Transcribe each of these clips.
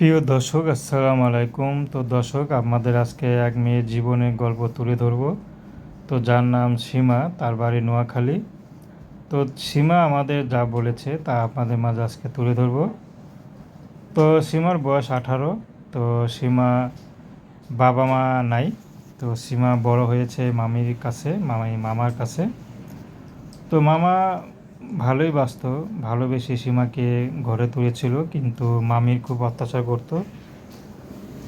প্রিয় দর্শক, আসসালামু আলাইকুম। তো দর্শক, আপনাদের আজকে এক মেয়ের জীবনের গল্প তুলে ধরব। তো যার নাম সীমা, তার বাড়ি নোয়াখালী। তো সীমা আমাদের যা বলেছে, তা আপনাদের মাঝে আজকে তুলে ধরব। তো সীমার বয়স আঠারো। তো সীমা বাবা মা নাই। তো সীমা বড় হয়েছে মামির কাছে মামাই মামার কাছে। তো মামা ভালোই বাসত ভালোবেসে সীমাকে ঘরে তুলেছিল, কিন্তু মামির খুব অত্যাচার করতো।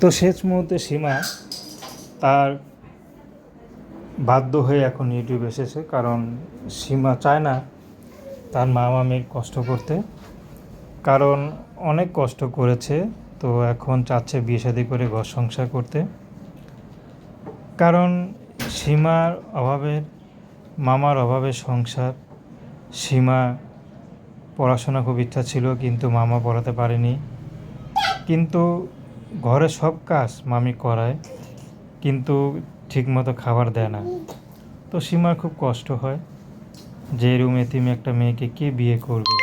তো শেষ মুহূর্তে সীমা তার বাধ্য হয়ে এখন ইউটিউব এসেছে, কারণ সীমা চায় না তার মা মামির কষ্ট করতে। কারণ অনেক কষ্ট করেছে, তো এখন চাচ্ছে বিয়ে শাদী করে ঘর সংসার করতে। কারণ সীমার অভাবের, মামার অভাবে সংসার সীমা পড়াশোনা খুব ইচ্ছা ছিল, কিন্তু মামা পড়াতে পারেনি। কিন্তু ঘরে সব কাজ মামি করায়, কিন্তু ঠিকমতো খাবার দেয় না। তো সীমার খুব কষ্ট হয় যে এরম এতিম একটা মেয়েকে কে বিয়ে করবে।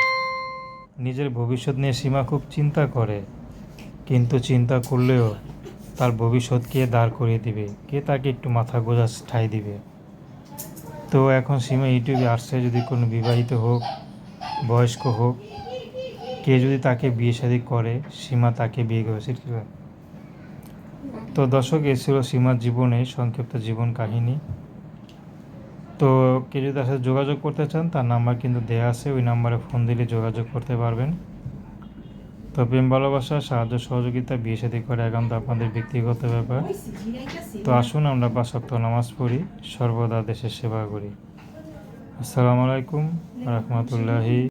নিজের ভবিষ্যৎ নিয়ে সীমা খুব চিন্তা করে, কিন্তু চিন্তা করলেও তার ভবিষ্যৎ কে দাঁড় করিয়ে দিবে, কে তাকে একটু মাথা গোজা ঠাই দিবে। তো এখন সীমা ইউটিউবে আসছে, যদি কোনো বিবাহিত হোক, বয়স্ক হোক, কে যদি তাকে বিয়ে শাদী করে, সীমা তাকে বিয়ে ঠিক আছে? তো দর্শক, এ ছিল সীমার জীবনে সংক্ষিপ্ত জীবন কাহিনী তো কে যদি তার সাথে যোগাযোগ করতে চান, তার নাম্বার কিন্তু দেওয়া আছে, ওই নাম্বারে ফোন দিলে যোগাযোগ করতে পারবেন তো প্রেম, ভালোবাসা, সাহায্য, সহযোগিতা, বিয়ে সাথে করে একান্ত আপনাদের ব্যক্তিগত ব্যাপার। তো আসুন আমরা বাসক্ত নামাজ পড়ি, সর্বদা দেশের সেবা করি। আসসালামু আলাইকুম রহমতুল্লাহি।